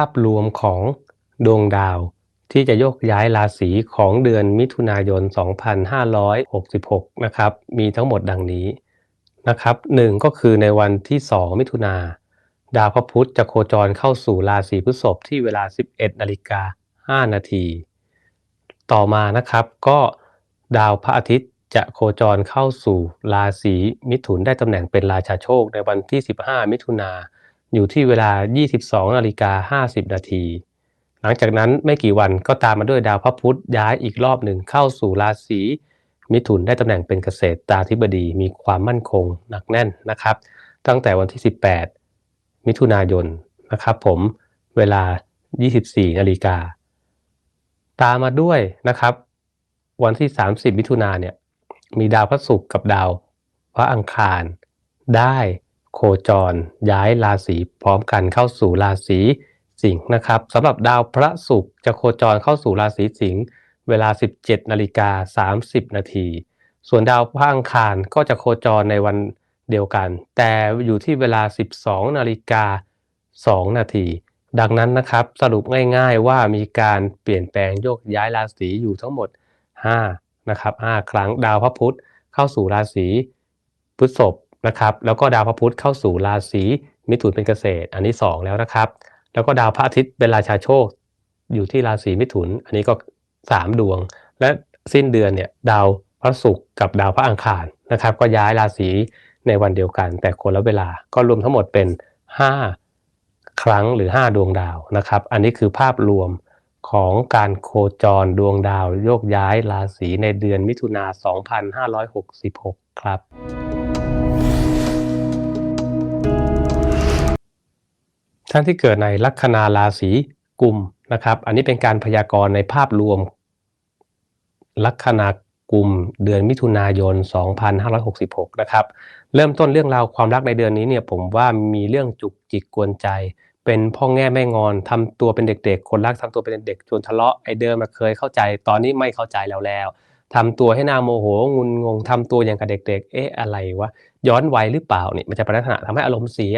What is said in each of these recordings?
าพรวมของดวงดาวที่จะโยกย้ายราศีของเดือนมิถุนายน 2566 นะครับ มีทั้งหมดดังนี้นะครับหนึ่งก็คือในวันที่ 2 มิถุนาดาวพระพุธจะโคจรเข้าสู่ราศีพฤษภที่เวลา 11นาฬิกา5นาทีต่อมานะครับก็ดาวพระอาทิตย์จะโคจรเข้าสู่ราศีมิถุนได้ตำแหน่งเป็นราชาโชคในวันที่ 15 มิถุนา อยู่ที่เวลา 22นาฬิกา50 นาที หลังจากนั้นไม่กี่วันก็ตามมาด้วยดาวพระพุธย้ายอีกรอบหนึ่งเข้าสู่ราศีมิถุนได้ตำแหน่งเป็นเกษตรตาธิบดีมีความมั่นคงหนักแน่นนะครับ ตั้งแต่วันที่ 18 มิถุนายนนะครับผมเวลา 24นาฬิกาตามมาด้วยนะครับ วันที่ 30 มิถุนาเนี่ยมีดาวพระศุกร์กับดาวพระอังคารได้ โคจร ย้ายราศีพร้อมกันเข้าสู่ราศีสิงห์นะครับสำหรับดาวพระศุกร์จะโคจรเข้าสู่ราศีสิงห์เวลา 17นาฬิกา30 นาทีส่วนดาวพระอังคารก็จะโคจรในวันเดียวกัน แต่อยู่ที่เวลา 12นาฬิกา2นาทีดังนั้นนะครับสรุปง่ายๆว่ามีการเปลี่ยนแปลงโยกย้ายราศีอยู่ทั้งหมด5นะครับ5ครั้งดาวพระพุธเข้าสู่ราศีพฤษภ นะครับแล้วก็ดาวพระพุธเข้าสู่ราศีมิถุนเป็นเกษตร อันนี้ 2 แล้วนะครับ แล้วก็ดาวพระอาทิตย์เป็นราชาโชค อยู่ที่ราศีมิถุน อันนี้ก็สามดวง และสิ้นเดือนเนี่ยดาวพระศุกร์กับดาวพระอังคารนะครับ ก็ย้ายราศีในวันเดียวกัน แต่คนละเวลาก็รวมทั้งหมดเป็น 5 ครั้งหรือ 5 ดวงดาวนะครับ อันนี้คือภาพรวมของการโคจรดวงดาวโยกย้ายราศีในเดือนมิถุนา 2566 ครับ ท่านที่เกิดในลัคนาราศีกุมนะครับ อันนี้เป็นการพยากรณ์ในภาพรวม ลัคนากุมเดือนมิถุนายน 2566 นะครับ เริ่มต้นเรื่องราวความรักในเดือนนี้เนี่ยผมว่ามีเรื่องจุกจิกกวนใจ เป็นพ่อแง่แม่งอนทำตัวเป็นเด็กๆ คนรักทำตัวเป็นเด็กจนทะเลาะไอเดิมมาเคยเข้าใจ ตอนนี้ไม่เข้าใจแล้วแล้วทำตัวให้หน้าโมโหงุนงงทำตัวอย่างกับเด็ก ๆ เอ๊ะอะไรวะย้อนวัยหรือเปล่าเนี่ยมันจะเป็นลักษณะทำให้อารมณ์เสีย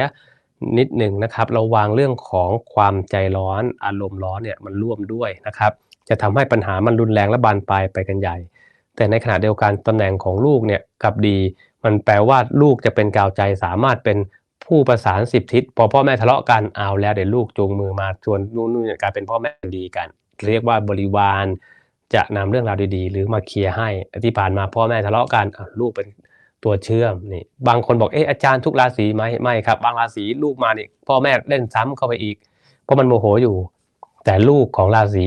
นิดหนึ่งนะครับเราวางเรื่องของความใจร้อนอารมณ์ร้อนเนี่ยมันร่วมด้วยนะครับ จะทำให้ปัญหามันรุนแรงและบานปลายไปกันใหญ่ แต่ในขณะเดียวกันตำแหน่งของลูกเนี่ยกับดี มันแปลว่าลูกจะเป็นกาวใจสามารถเป็นผู้ประสานสิบทิศพอพ่อแม่ทะเลาะกันเอาแล้วเดี๋ยวลูกจูงมือมาชวนนู่นนู่นกลายเป็นพ่อแม่ดีกัน เรียกว่าบริวารจะนำเรื่องราวดีๆ หรือมาเคลียร์ให้ที่ผ่านมาพ่อแม่ทะเลาะกันลูกเป็น ตัวเชื่อมนี่บางคนบอกเอออาจารย์ทุกราศีไหมไม่ครับ บางราศีลูกมาเนี่ยพ่อแม่เล่นซ้ำเข้าไปอีก เพราะมันโมโหอยู่ แต่ลูกของราศี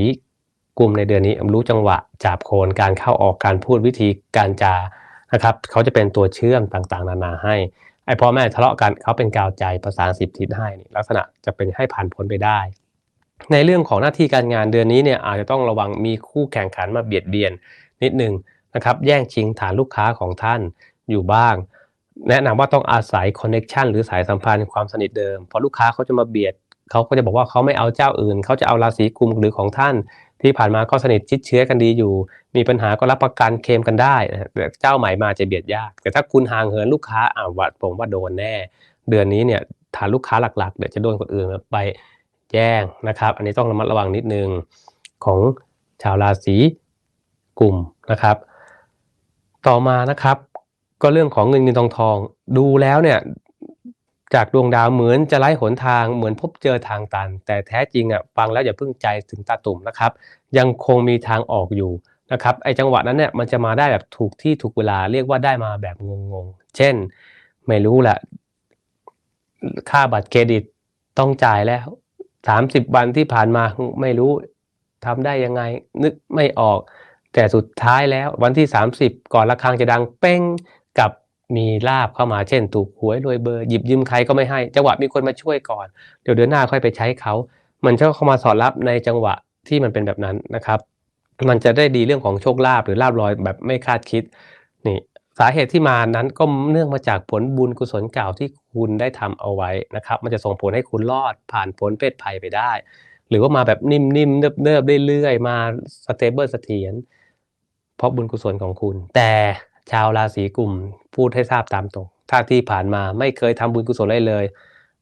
กลุ่มในเดือนนี้รู้จังหวะจับโคนการเข้าออกการพูดวิธีการจานะครับเขาจะเป็นตัวเชื่อมต่างๆ นานาให้ไอพ่อแม่ทะเลาะกันเขาเป็นกาวใจประสานสิบทิศให้นี่ลักษณะจะเป็นให้ผ่านพ้นไปได้ ในเรื่องของหน้าที่การงานเดือนนี้เนี่ยอาจจะต้องระวังมีคู่แข่งขันมาเบียดเบียนนิดนึงนะครับแย่งชิงฐานลูกค้าของท่าน อยู่บ้าง แนะนำว่าต้องอาศัยคอนเน็ชันหรือสายสัมพันธ์ความสนิทเดิมพอลูกค้าเขาจะมาเบียดเขาก็จะบอกว่าเขาไม่เอาเจ้าอื่น เขาจะเอาราศีกุมหรือของท่าน ที่ผ่านมาก็สนิทชิดเชื้อกันดีอยู่ มีปัญหาก็รับประกันเคลมกันได้แต่เจ้าใหม่มาจะเบียดยาก แต่ถ้าคุณห่างเหินลูกค้าอ่าวัดผมว่าโดนแน่ เดือนนี้เนี่ยฐานลูกค้าหลักๆเดี๋ยวจะโดนคนอื่นไปแย่งนะครับ อันนี้ต้องระมัดระวังนิดนึงของชาวราศีกลุ่มนะครับ ต่อมานะครับ ก็เรื่องของเงินเงินทองทอง ดูแล้วเนี่ยจากดวงดาวเหมือนจะไล่หนทางเหมือนพบเจอทางตัน แต่แท้จริงอะฟังแล้วอย่าเพิ่งใจถึงตาตุ่มนะครับ ยังคงมีทางออกอยู่นะครับไอ้จังหวะนั้นเนี่ยมันจะมาได้แบบถูกที่ถูกเวลาเรียกว่าได้มาแบบงงๆ เช่น ไม่รู้แหละค่าบัตรเครดิตต้องจ่ายแล้วสามสิบวันที่ผ่านมาไม่รู้ทำได้ยังไงนึกไม่ออก แต่สุดท้ายแล้ววันที่30ก่อนระฆังจะดังเป้ง กับมีลาบเข้ามาเช่น ถูกหวยรวยเบอร์หยิบยืมใครก็ไม่ให้จังหวะมีคนมาช่วยก่อน เดี๋ยวเดือนหน้าค่อยไปใช้เขามันจะเข้ามาสอดรับในจังหวะที่มันเป็นแบบนั้นนะครับ มันจะได้ดีเรื่องของโชคลาภหรือลาบลอยแบบไม่คาดคิดนี่สาเหตุที่มานั้นก็เนื่องมาจากผลบุญกุศลเก่าที่คุณได้ทำเอาไว้นะครับ มันจะส่งผลให้คุณรอดผ่านผลเพศภัยไปได้ หรือว่ามาแบบนิ่มๆเนิบๆเรื่อยๆมาสเตเบิลเสถียรเพราะบุญกุศลของคุณ แต่ ชาวราศีกุมพูดให้ทราบตามตรงถ้าที่ผ่านมาไม่เคยทำบุญกุศลอะไรเลย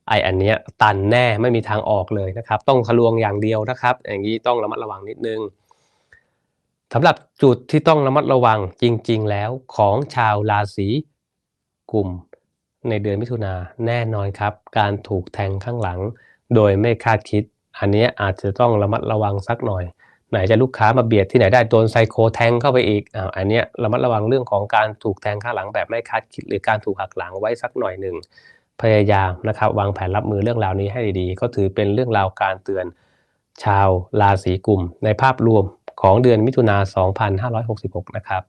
ไออันเนี้ยตันแน่ไม่มีทางออกเลยนะครับ ต้องทะลวงอย่างเดียวนะครับ อย่างนี้ต้องระมัดระวังนิดนึงสำหรับจุดที่ต้องระมัดระวังจริง ๆ แล้วของชาวราศีกุมในเดือนมิถุนาแน่นอนครับ การถูกแทงข้างหลัง โดยไม่คาดคิด อันนี้อาจจะต้องระมัดระวังสักหน่อย ไหนจะลูกค้ามาเบียดที่ไหนได้โดนไซโคแทงเข้าไปอีกอ่าอันเนี้ยระมัดระวังเรื่องของการถูกแทงข้างหลังแบบไม่คาดคิดหรือการถูกหักหลังไว้สักหน่อยหนึ่งพยายามนะครับวางแผนรับมือเรื่องราวนี้ให้ดีๆ ก็ถือเป็นเรื่องราวการเตือนชาวราศีกุมในภาพรวมของเดือนมิถุนา 2566 นะครับ